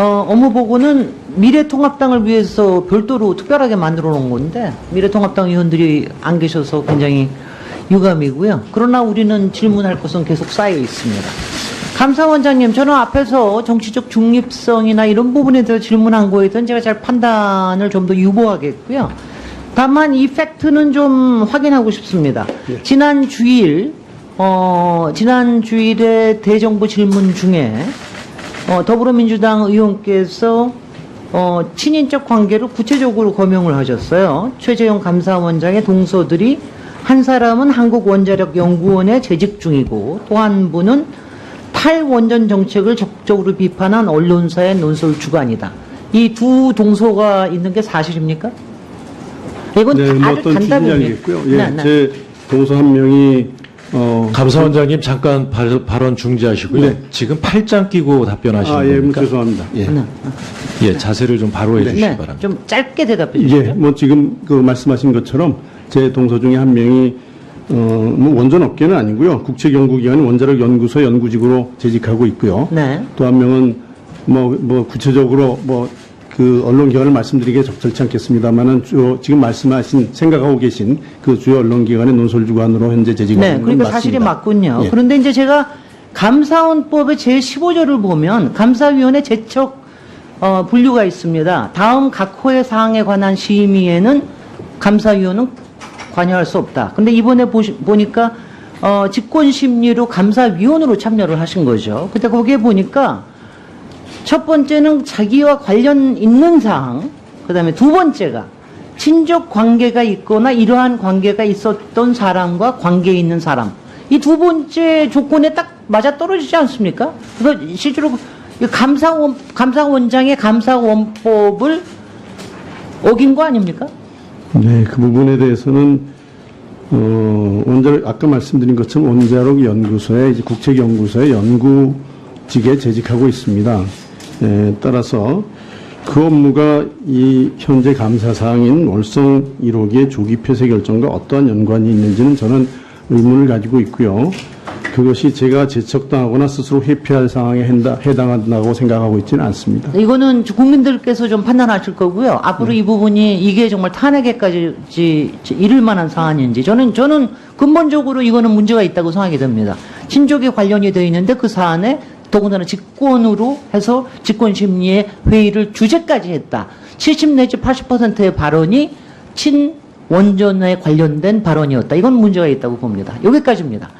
어, 업무 보고는 미래통합당을 위해서 별도로 특별하게 만들어 놓은 건데 미래통합당 의원들이 안 계셔서 굉장히 유감이고요. 그러나 우리는 질문할 것은 계속 쌓여 있습니다. 감사원장님, 저는 앞에서 정치적 중립성이나 이런 부분에 대해서 질문한 거에 대해서 제가 잘 판단을 좀 더 유보하겠고요. 다만 이 팩트는 좀 확인하고 싶습니다. 지난 주일, 어, 지난 주일에 대정부 질문 중에 어, 더불어민주당 의원께서 어, 친인적 관계를 구체적으로 거명을 하셨어요. 최재형 감사원장의 동서들이 한 사람은 한국원자력연구원에 재직 중이고 또 한 분은 탈원전 정책을 적극적으로 비판한 언론사의 논설 주관이다. 이 두 동서가 있는 게 사실입니까? 이건 네, 뭐 어떤 간단히 추진량이겠고요. 예, 네, 네. 제 동서 한 명이 어, 감사원장님 잠깐 발, 발언 중지하시고요. 네. 지금 팔짱 끼고 답변하시는 아, 예, 뭐 겁니까? 죄송합니다. 예. 네. 예, 자세를 좀 바로 해주시기 네, 바랍니다. 좀 짧게 대답해 주시죠. 예, 뭐 지금 그 말씀하신 것처럼 제 동서 중에 한 명이 어, 뭐 원전 업계는 아니고요. 국책연구기관 원자력 연구소 연구직으로 재직하고 있고요. 네. 또 한 명은 뭐, 뭐 구체적으로 뭐 그 언론기관을 말씀드리기 적절치 않겠습니다만은 주 지금 말씀하신 생각하고 계신 그 주요 언론기관의 논설주관으로 현재 재직하고 네, 있는 건 그러니까 맞습니다. 사실이 맞군요. 예. 그런데 이제 제가 감사원법의 제15조를 보면 감사위원회 제척 어, 분류가 있습니다. 다음 각 호의 사항에 관한 심의에는 감사위원은 관여할 수 없다. 근데 이번에 보시, 보니까 어, 직권심리로 감사위원으로 참여를 하신 거죠. 근데 거기에 보니까 첫 번째는 자기와 관련 있는 사항, 그 다음에 두 번째가 친족 관계가 있거나 이러한 관계가 있었던 사람과 관계 있는 사람. 이 두 번째 조건에 딱 맞아 떨어지지 않습니까? 그래서 실제로 이 감사원, 감사원장의 감사원법을 어긴 거 아닙니까? 네, 그 부분에 대해서는 어, 원자력 아까 말씀드린 것처럼 원자력 연구소의 이제 국책 연구소의 연구직에 재직하고 있습니다. 에, 따라서 그 업무가 이 현재 감사 사항인 월성 1호기의 조기 폐쇄 결정과 어떠한 연관이 있는지는 저는 의문을 가지고 있고요. 그것이 제가 제척당하거나 스스로 회피할 상황에 해당- 해당한다고 생각하고 있지는 않습니다. 이거는 국민들께서 좀 판단하실 거고요. 앞으로 이 부분이 이게 정말 탄핵에까지 이를 만한 사안인지 저는 저는 근본적으로 이거는 문제가 있다고 생각이 듭니다. 친족에 관련이 되어 있는데 그 사안에 더군다나 직권으로 해서 직권 심리의 회의를 주제까지 했다. 70 내지 80%의 발언이 친 원전에 관련된 발언이었다. 이건 문제가 있다고 봅니다. 여기까지입니다.